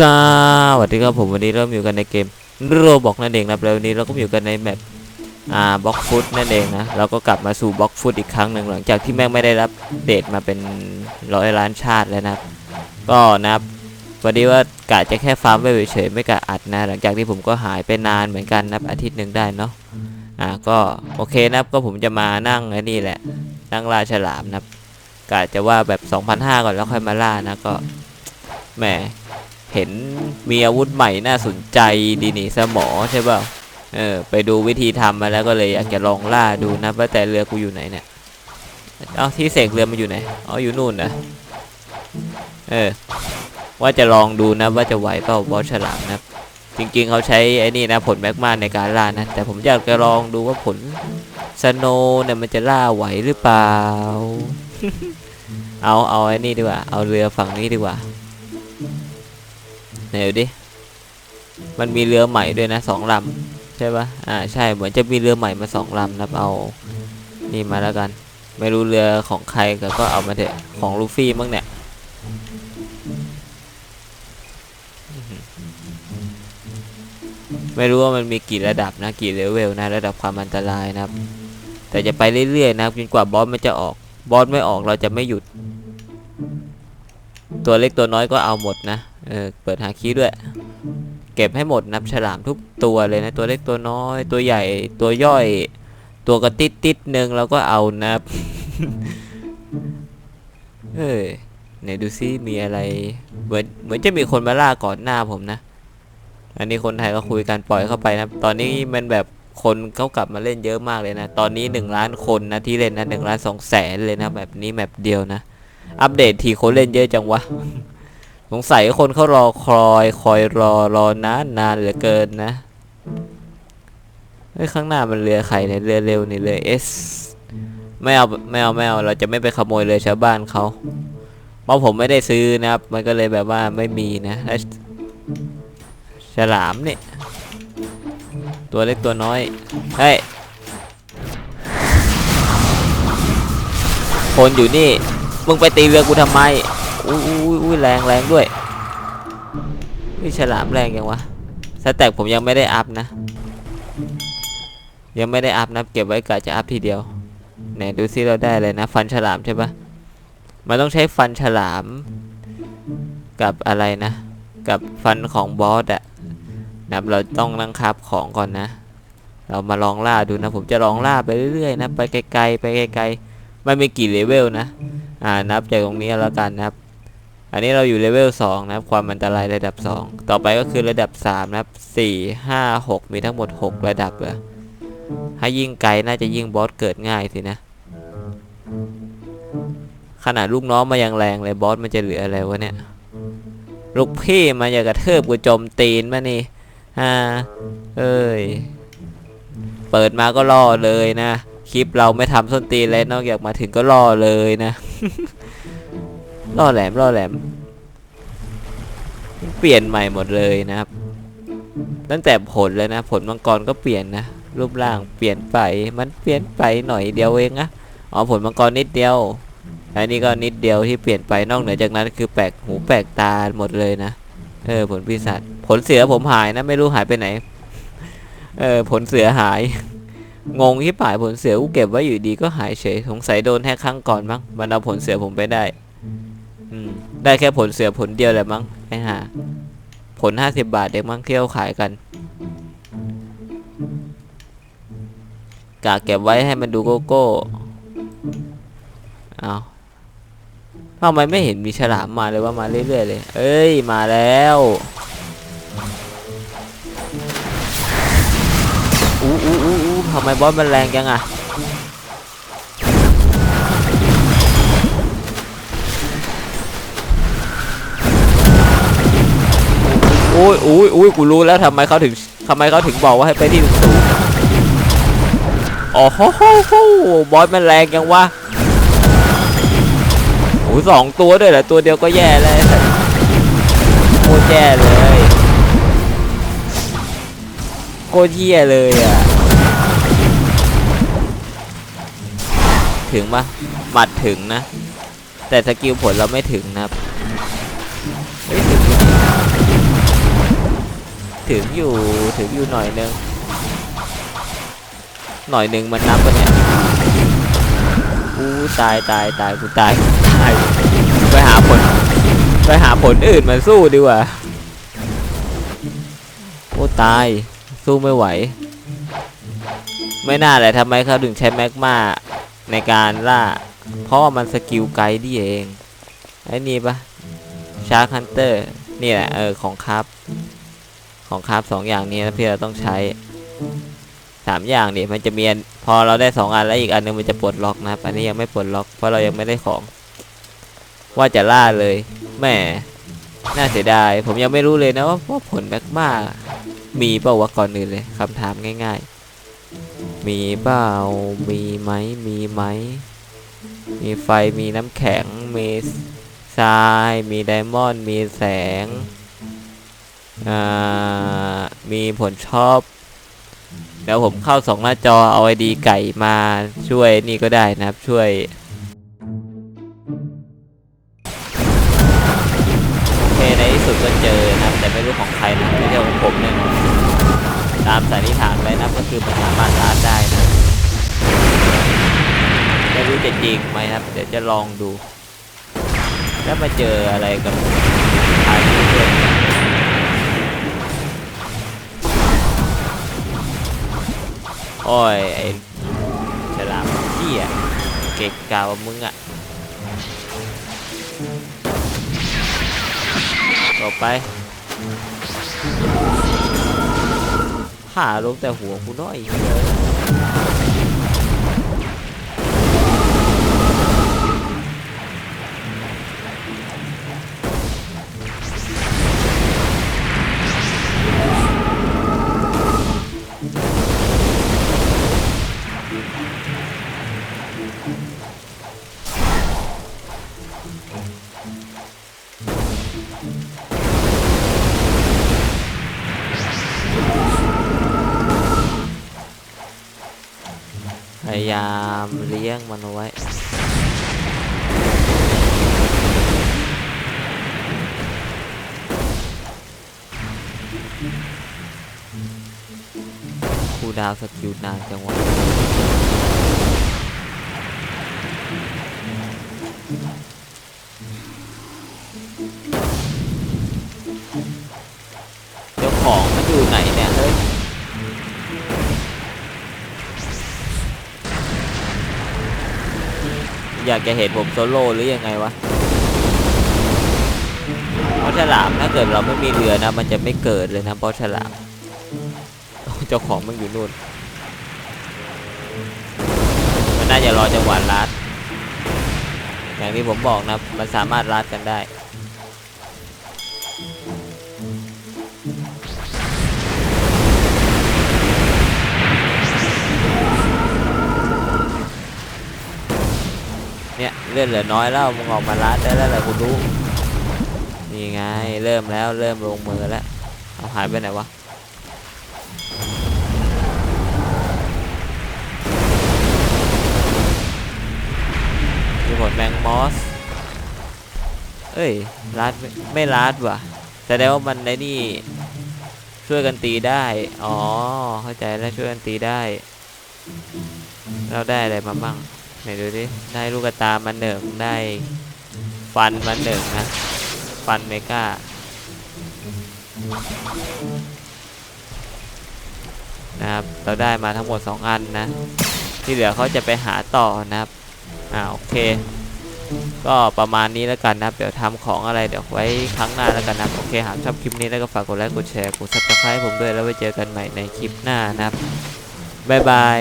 สวัสดีครับผมวันนี้เราอยู่กันในเกมโรบอกนั่นเองนะครับแล้ววันนี้เราก็อยู่กันในแมปอ่าบล็อกฟุตนั่นเองนะเราก็กลับมาสู่บล็อกฟุตอีกครั้งหนึ่งหลังจากที่แม่งไม่ได้รับเดตมาเป็นร้อยล้านชาติแล้วนะก็นับวันนี้ว่ากะจะแค่ฟาร์มไว้เฉยๆไม่กะอัดนะ หลังจากที่ผมก็หายไปนานเหมือนกันนับอาทิตย์หนึ่งได้เนาะอ่าก็โอเคนะก็ผมจะมานั่งไอ้นี่แหละนั่งล่าฉลามนะกะจะว่าแบบ2,500ก่อนแล้วค่อยมาล่านะก็แหม เห็นมีอาวุธใหม่น่าสนใจดีนี่สมอใช่เปล่าเออไปดูวิธีทำมาแล้วก็เลยอยากจะลองล่าดูนะว่าแต่เรือกูอยู่ไหนเนี่ยเอาที่เสกเรือมันอยู่ไหนอ๋ออยู่นู่นนะเออว่าจะลองดูนะว่าจะไหวเปล่าบอสฉลามนะจริงๆเขาใช้ไอ้นี่นะผลแมกมาในการล่านะแต่ผมอยากจะลองดูว่าผลสโนเนี่ยมันจะล่าไหวหรือเปล่า เอาเอาไอ้นี่ดีกว่า เอาเรือฝั่งนี้ดีกว่า ไหนดูดิ มันมีเรือใหม่ด้วยนะสองลำใช่ปะอ่าใช่เหมือนจะมีเรือใหม่มาสองลำนะครับเอานี่มาแล้วกัน ไม่รู้เรือของใครก็ก็เอามาเถอะของลูฟี่มั้งเนี่ยไม่รู้ว่ามันมีกี่ระดับนะกี่เลเวลนะระดับความอันตรายนะครับ แต่จะไปเรื่อยๆนะครับจนกว่าบอสมันจะออกบอสไม่ออกเราจะไม่หยุด ตัวเล็กตัวน้อยก็เอาหมดนะ เออ เปิดหาคีย์ด้วย เก็บให้หมดนับฉลามทุกตัวเลยนะ ตัวเล็กตัวน้อย ตัวใหญ่ ตัวย่อย ตัวกระติดติดหนึ่งเราก็เอานะเอ้ยไหนดูซิมีอะไร เหมือนเหมือนจะมีคนมาล่าก่อนหน้าผมนะ อันนี้คนไทยก็คุยกันปล่อยเข้าไปนะ ตอนนี้มันแบบคนเขากลับมาเล่นเยอะมากเลยนะ ตอนนี้หนึ่งล้านคนนะที่เล่นนะหนึ่งล้านสองแสนเลยนะแบบนี้แบบเดียวนะ อัปเดตทีคนเล่นเยอะจังวะ สงสัยคนเขารอคอยคอยรอรอนานนานเหลือเกินนะเฮ้ยข้างหน้ามันเรือใครเนี่ยเรือเร็วนี่เรือเอสไม่เอาไม่เอาไม่เอาเราจะไม่ไปขโมยเรือชาวบ้านเขาเพราะผมไม่ได้ซื้อนะครับ มันก็เลยแบบว่าไม่มีนะแล้วฉลามเนี่ย ตัวเล็กตัวน้อยเฮ้ยคนอยู่นี่ มึงไปตีเรือกูทำไมอุ้ยอุ้ยอุ้ยแรงแรงด้วยนี่ฉลามแรงยังวะสแต็กผมยังไม่ได้อัพนะ ยังไม่ได้อัพนะเก็บไว้กะจะอัพทีเดียวไหนดูซิเราได้เลยนะ ฟันฉลามใช่ปะมันต้องใช้ฟันฉลาม กับอะไรนะ กับฟันของบอสอะนะเราต้องนั่งคาบของก่อนนะ เรามาลองล่าดูนะ ผมจะลองล่าไปเรื่อยๆนะ ไปไกลๆไปไกลๆมันมีกี่เลเวลนะ อ่านับจากตรงนี้แล้วกันนะครับ อันนี้เราอยู่เลเวล2นะครับ ความอันตรายระดับ 2 ต่อไปก็คือระดับ 3 นะครับ 4 5 6 มีทั้งหมด 6 ระดับเลยถ้ายิ่งไกลน่าจะยิ่งบอสเกิดง่ายสินะ ขนาดลูกน้องมายังแรงเลยบอสมันจะเหลืออะไรวะเนี่ยลูกพี่มาอยากกระเทิบกูโจมตีนมานี่ฮ่าเอ้ย เปิดมาก็ล่อเลยนะ คลิปเราไม่ทำส้นตีนเลยนอกจากมาถึงก็ล่อเลยนะล่อแหลมล่อแหลม เปลี่ยนใหม่หมดเลยนะครับ ตั้งแต่ผลเลยนะ ผลมังกรก็เปลี่ยนนะรูปร่างเปลี่ยนไปมันเปลี่ยนไปหน่อยเดียวเองนะอ๋อผลมังกรนิดเดียวอันนี้ก็นิดเดียวที่เปลี่ยนไปนอกเหนือจากนั้นคือแปลกหูแปลกตาหมดเลยนะเออผลปีศาจผลเสือผมหายนะ ไม่รู้หายไปไหน เออผลเสือหาย งงที่ป่ายผลเสือกูเก็บไว้อยู่ดีก็หายเฉยสงสัยโดนแฮกครั้งก่อนมั้งมันเอาผลเสือผมไปได้ อืม ได้แค่ผลเสือผลเดียวแหละมั้งไอ้ห่าผลห้าสิบบาทเด็กมั้งเที่ยวขายกันกะเก็บไว้ให้มันดูโกโก้เอาทำไมไม่เห็นมีฉลามมาเลยว่ามาเรื่อยๆเลย เอ้ยมาแล้วอู้อู้อู้อู้ ทำไมบอสมันแรงจังอะโอ้ยอุ้ยอุ้ยกูรู้แล้วทำไมเขาถึงทำไมเขาถึงบอกว่าให้ไปที่สูงๆอ๋อโหโหบอสมันแรงจังวะโอ้ยสองตัวด้วยเหรอตัวเดียวก็แย่แล้วโคตรแย่เลยโคตรเหี้ยเลยอะ ถึงปะหมัดถึงนะ แต่สกิลผลเราไม่ถึงนะครับถึงถึงอยู่ถึงอยู่หน่อยนึงหน่อยนึงมันนับปะเนี่ยกูตายตายตายกูตายตายไปหาผลไปหาผลอื่นมาสู้ดีกว่าโอ้ตายสู้ไม่ไหว ไม่น่าเลยทำไมเขาถึงใช้แมกมา ในการล่า เพราะว่ามันสกิลไกด์นี่เองไอ้นี่ปะชาร์คฮันเตอร์นี่แหละเออของครับของครับสองอย่างนี้นะพี่เราต้องใช้สามอย่างนี่มันจะมีพอเราได้สองอันแล้วอีกอันหนึงมันจะปลดล็อกนะอันนี้ยังไม่ปลดล็อกเพราะเรายังไม่ได้ของ ว่าจะล่าเลยแหม่น่าเสียดาย ผมยังไม่รู้เลยนะว่าว่าผลแมกมามีเปล่าวะก่อนอื่นเลยคำถามง่าย ๆ มีเปล่ามีไหมมีไหม มีไฟมีน้ำแข็ง มีทราย มีไดมอนด์ มีแสง อ่า มีผลชอบเดี๋ยวผมเข้าสองหน้าจอเอาไอดีไก่มาช่วยนี่ก็ได้นะครับช่วยโอเคในที่สุดก็เจอนะครับแต่ไม่รู้ของใครนะไม่ใช่ของผมแน่นอนามสันนิษฐานไว้นะก็คือมันสามารถลาดได้นะไม่รู้จะจริงไหมครับ เดี๋ยวจะลองดู แล้วมาเจออะไรกับทายนี้ด้วยโอ้ย ไอ้ฉลามเหี้ยเก่งกาวมึงอะต่อไป ผ่าลงแต่หัวกูน้อยายามเลี้ยงมันเอาไว้คูดาวสกิลนานจังวะเจ้าของมันอยู่ไหนเนี่ยเฮ้ย อยากจะเห็นผมโซโล่หรือยังไงวะเพราะฉลามถ้าเกิดเราไม่มีเรือนะ มันจะไม่เกิดเลยนะเพราะฉลามเจ้าของมันอยู่นู่น มันน่าจะรอจังหวะรัด อย่างที่ผมบอกนะ มันสามารถรัดกันได้ เนี่ยเลือดเหลือน้อยแล้วมึงออกมารัดได้แล้วแหละคุณรู้นี่ไงเริ่มแล้วเริ่มลงมือแล้วเอาหายไปไหนวะมีผลแมงมอสเอ้ยรัดไม่ไม่รัดว่ะแสดงว่ามันในนี่ช่วยกันตีได้ อ๋อ เข้าใจแล้วช่วยกันตีได้ เราได้อะไรมาบ้าง ไหนดูดิได้ลูกตามาหนึ่งได้ฟันมาหนึ่งนะ ฟันเมกานะครับเราได้มาทั้งหมด 2 อันนะ ที่เหลือเขาจะไปหาต่อนะครับอ่าโอเค ก็ประมาณนี้แล้วกันนะครับ เดี๋ยวทำของอะไรเดี๋ยวไว้ครั้งหน้าแล้วกันนะโอเคหากชอบคลิปนี้แล้วก็ฝากกดไลค์กดแชร์กดซับสไครต์ผมด้วยแล้วไว้เจอกันใหม่ในคลิปหน้านะครับบ๊ายบาย